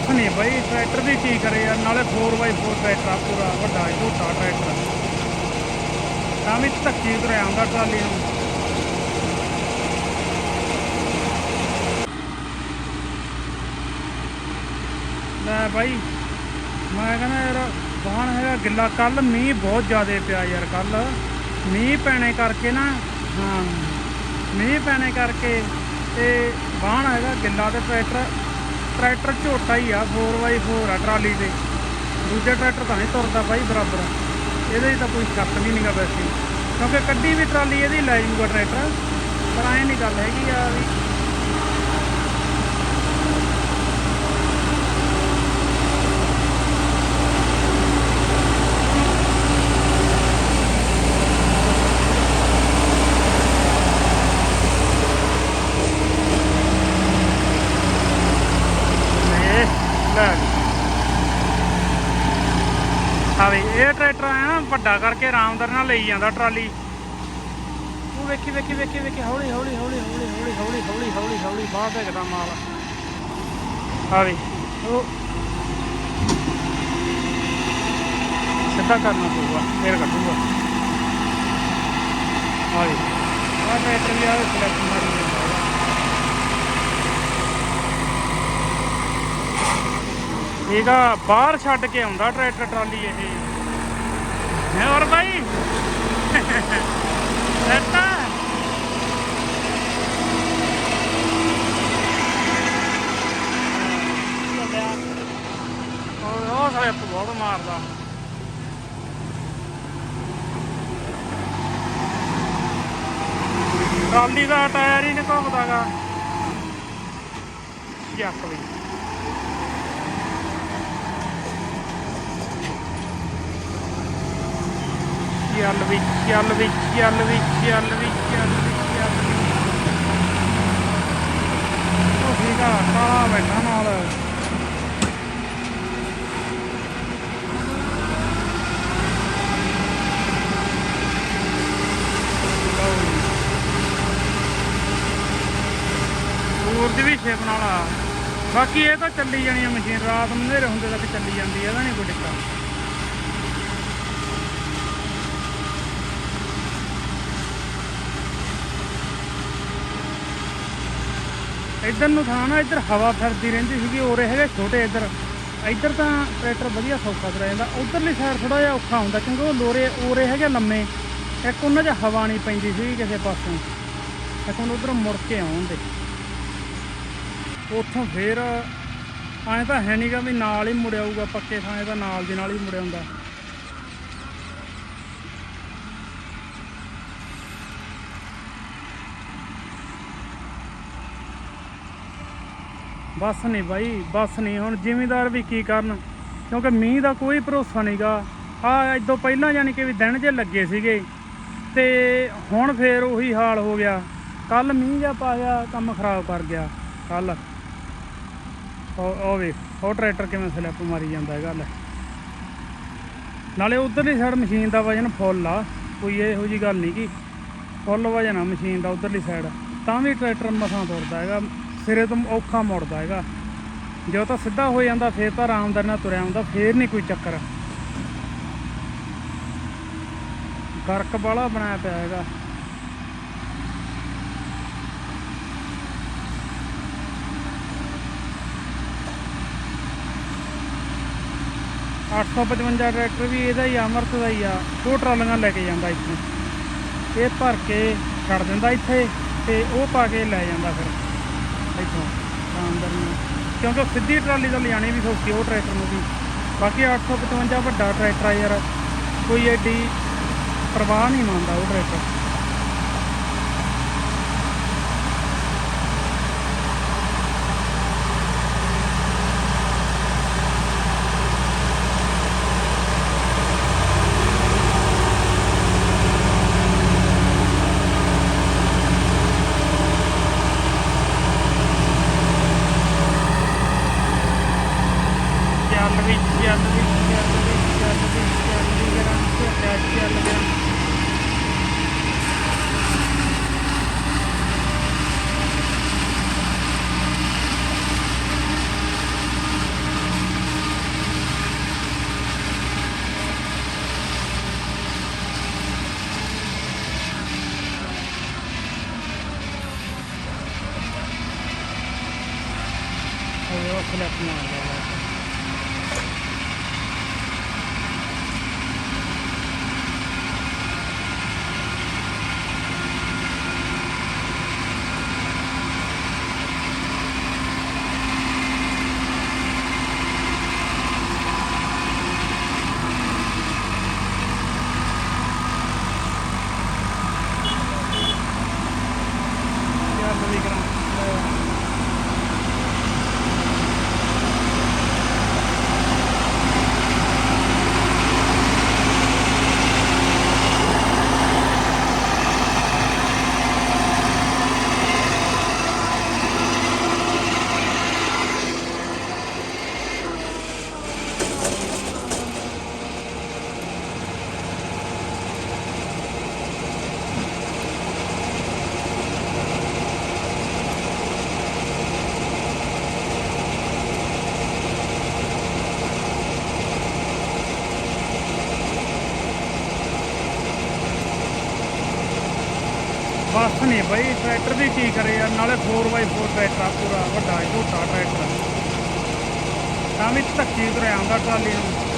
ਬਸ ਨਹੀਂ ਬਈ, ਟਰੈਕਟਰ ਵੀ ਕੀ ਕਰੇ ਯਾਰ, ਨਾਲੇ 4x4 ਟਰੈਕਟਰ ਆ, ਪੂਰਾ ਵੱਡਾ ਝੋਟਾ ਟਰੈਕਟਰ। ਤਾਂ ਵੀ ਧੱਕੀ ਤੁਰਿਆ ਆਉਂਦਾ ਟਰਾਲੀ ਨੂੰ। ਲੈ ਬਾਈ, ਮੈਂ ਕਹਿੰਦਾ ਯਾਰ, ਵਾਹਣ ਹੈਗਾ ਗਿੱਲਾ ਕੱਲ ਮੀਂਹ ਬਹੁਤ ਜ਼ਿਆਦਾ ਪਿਆ ਯਾਰ ਕੱਲ ਮੀਂਹ ਪੈਣੇ ਕਰਕੇ ਨਾ, ਹਾਂ, ਮੀਂਹ ਪੈਣੇ ਕਰਕੇ ਤੇ ਵਾਹਣ ਹੈਗਾ ਗਿੱਲਾ ਤੇ ਟਰੈਕਟਰ। ਟਰੈਕਟਰ ਝੋਟਾ ਹੀ ਆ 4x4 ਆ ਟਰਾਲੀ ਤੇ। ਦੂਜਾ ਟਰੈਕਟਰ ਤਾਂ ਨਹੀਂ ਤੁਰਦਾ ਬਾਈ ਬਰਾਬਰ। ਇਹਦੇ 'ਚ ਤਾਂ ਕੋਈ ਸ਼ੱਕ ਨਹੀਂ ਨਿਗਾ ਵੈਸੇ। ਕਿਉਂਕਿ ਕੱਢੀ ਵੀ ਟਰਾਲੀ ਇਹਦੀ, ਲੈ ਜੂਗਾ ਟਰੈਕਟਰ। ਪਰ ਐਂ ਨਹੀਂ ਗੱਲ ਹੈਗੀ ਆ ਵੀ ਇਹ ਲੈ ਆ ਵੀ ਇਹ ਟਰੈਕਟਰ ਆਇਆ ਨਾ ਵੱਡਾ ਕਰਕੇ ਆਰਾਮਦਾਰ ਨਾਲ ਲਈ ਜਾਂਦਾ ਟਰਾਲੀ। ਉਹ ਵੇਖੀ ਵੇਖੀ ਵੇਖੀ ਵੇਖੀ। ਹੌਲੀ ਹੌਲੀ ਹੌਲੀ ਹੌਲੀ ਹੌਲੀ ਹੌਲੀ ਹੌਲੀ ਹੌਲੀ ਹੌਲੀ ਬਾਹਰ ਭੇਜਦਾ ਮਾਲ। ਆ ਵੀ ਉਹ ਸਿੱਧਾ ਕਰਨਾ ਪਊਗਾ, ਫੇਰ ਕੱਢੂਗਾ। ਆ ਵੀ ਆ ਟਰੈਕਟਰ ਵੀ ਆ ਸਿਲੈਕਟ ਮਾਰੀ ਜਾਂਦਾ ਠੀਕ ਆ ਬਾਹਰ ਛੱਡ ਕੇ ਆਉਂਦਾ ਟਰੈਕਟਰ ਟਰਾਲੀ ਇਹ। ਹੈ ਹੋਰ ਬਾਈ? ਸੱਤਾ ਉਹ ਸਾਰੇ ਬਹੁਤ ਮਾਰਦਾ। ਟਰਾਲੀ ਦਾ ਟਾਇਰ ਹੀ ਨਹੀਂ ਘੁੰਮਦਾਗਾ। ਜੱਕ ਵੀ ਚੱਲ ਵੀ ਚੱਲ ਵੀ ਚੱਲ ਵੀ ਚੱਲ ਵੀ ਚੱਲ ਵੀ ਚੱਲ ਵੀ। ਉਹ ਠੀਕ ਆ ਕਾਲਾ ਬੈਠਾ ਨਾਲ। ਹੋਰ ਦੀ ਵੀ ਸ਼ੇਪ ਨਾਲ ਬਾਕੀ ਇਹ ਤਾਂ ਚੱਲੀ ਜਾਣੀ ਮਸ਼ੀਨ, ਰਾਤ ਨੂੰ ਹਨੇਰੇ ਹੁੰਦੇ ਤੱਕ ਚੱਲੀ ਜਾਂਦੀ ਹੈ ਇਹਦਾ ਨਹੀਂ ਕੋਈ ਦਿੱਕਤ। ਇੱਧਰ ਨੂੰ ਥਾਂ ਨਾ, ਇੱਧਰ ਹਵਾ ਫਿਰਦੀ ਰਹਿੰਦੀ ਸੀਗੀ ਉਰੇ ਹੈਗੇ ਛੋਟੇ ਇੱਧਰ। ਇੱਧਰ ਤਾਂ ਟਰੈਕਟਰ ਵਧੀਆ ਸੌਖਾ ਤੁਰਿਆ ਜਾਂਦਾ। ਉਧਰਲੀ ਸਾਈਡ ਥੋੜਾ ਜਿਹਾ ਔਖਾ ਹੁੰਦਾ, ਕਿਉਂਕਿ ਉਹ ਲੋਰੇ ਉਰੇ ਹੈਗੇ ਲੰਮੇ। ਇੱਕ ਉਹਨਾਂ 'ਚ ਹਵਾ ਨਹੀਂ ਪੈਂਦੀ ਸੀ ਕਿਸੇ ਪਾਸੋਂ। ਇੱਕ ਹੁਣ ਉਧਰ ਮੁੜ ਕੇ ਆਉਣ ਦੇ। ਉੱਥੋਂ ਫੇਰ ਐਂ ਤਾਂ ਹੈ ਨਹੀਂਗਾ ਵੀ ਨਾਲ ਹੀ ਮੁੜ ਆਊਗਾ, ਪੱਕੇ ਥਾਂ ਤਾਂ ਨਾਲ ਦੇ ਨਾਲ ਹੀ ਮੁੜ ਬਸ ਨਹੀਂ ਬਾਈ, ਬਸ ਨਹੀਂ। ਹੁਣ ਜ਼ਿਮੀਦਾਰ ਵੀ ਕੀ ਕਰਨ? ਕਿਉਂਕਿ ਮੀਂਹ ਦਾ ਕੋਈ ਭਰੋਸਾ ਨਹੀਂਗਾ ਆ ਇਦੋਂ ਪਹਿਲਾਂ ਯਾਨੀ ਕਿ ਵੀ ਦਿਨ ਜੇ ਲੱਗੇ ਸੀਗੇ। ਤੇ ਹੁਣ ਫੇਰ ਉਹੀ ਹਾਲ ਹੋ ਗਿਆ। ਕੱਲ ਮੀਂਹ ਜਾ ਪਾ ਕੰਮ ਖਰਾਬ ਕਰ ਗਿਆ। ਕੱਲ। ਉਹ ਉਹ ਵੇ ਉਹ ਟਰੈਕਟਰ ਕਿਵੇਂ ਸਲਿੱਪ ਮਾਰੀ ਜਾਂਦਾ ਹੈਗਾ ਲੈ ਨਾਲੇ ਉਧਰਲੀ ਸਾਈਡ ਮਸ਼ੀਨ ਦਾ ਵਜਨ ਫੁੱਲ ਆ। ਕੋਈ ਇਹੋ ਜੀ ਗੱਲ ਨਹੀਂ ਕਿ ਫੁੱਲ ਵਜਨ ਆ ਮਸ਼ੀਨ ਦਾ ਉਧਰਲੀ ਸਾਈਡ ਤਾਂ ਵੀ ਟਰੈਕਟਰ ਮਸਾਂ ਤੁਰਦਾ ਹੈਗਾ। ਸਿਰੇ ਤੋਂ ਔਖਾ ਮੁੜਦਾ ਹੈਗਾ। ਜੇ ਤਾਂ ਸਿੱਧਾ ਹੋ ਜਾਂਦਾ ਫੇਰ ਤਾਂ ਆਰਾਮਦਾਰ ਨਾਲ ਤੁਰਿਆ ਹੁੰਦਾ ਫੇਰ ਨਹੀਂ ਕੋਈ ਚੱਕਰ। ਗਰਕ ਵਾਲਾ ਬਣਾਇਆ ਪਿਆ ਹੈਗਾ। ਅੱਠ ਸੌ ਪਚਵੰਜਾ ਟਰੈਕਟਰ ਵੀ ਇਹਦਾ ਹੀ ਆ, ਅਮਰਤ ਦਾ ਹੀ ਆ। ਉਹ ਟਰਾਲੀਆਂ ਲੈ ਕੇ ਜਾਂਦਾ ਇੱਥੇ। ਇਹ ਭਰ ਕੇ ਛੱਡ ਦਿੰਦਾ ਇੱਥੇ ਤੇ ਉਹ ਪਾ ਕੇ ਲੈ ਜਾਂਦਾ ਫਿਰ। ਇੱਥੋਂ ਆਮਦਨ ਨੂੰ। ਕਿਉਂਕਿ ਸਿੱਧੀ ਟਰਾਲੀ ਤਾਂ ਲਿਜਾਣੀ ਵੀ ਸੌਖੀ, ਉਹ ਟਰੈਕਟਰ ਨੂੰ ਵੀ। ਬਾਕੀ 855 ਵੱਡਾ ਟਰੈਕਟਰ ਆ ਯਾਰ, ਕੋਈ ਐਡੀ ਪਰਵਾਹ ਨਹੀਂ ਮੰਨਦਾ ਉਹ ਟਰੈਕਟਰ। Yok, kulakına. ਬਈ ਟਰੈਕਟਰ ਵੀ ਕੀ ਕਰੇ ਯਾਰ ਨਾਲੇ 4x4 ਟਰੈਕਟਰ ਆ, ਪੂਰਾ ਵੱਡਾ ਝੋਟਾ ਟਰੈਕਟਰ ਤਾਂ ਵੀ ਧੱਕੀ ਤੁਰਿਆ ਆਉਂਦਾ ਟਰਾਲੀ ਨੂੰ।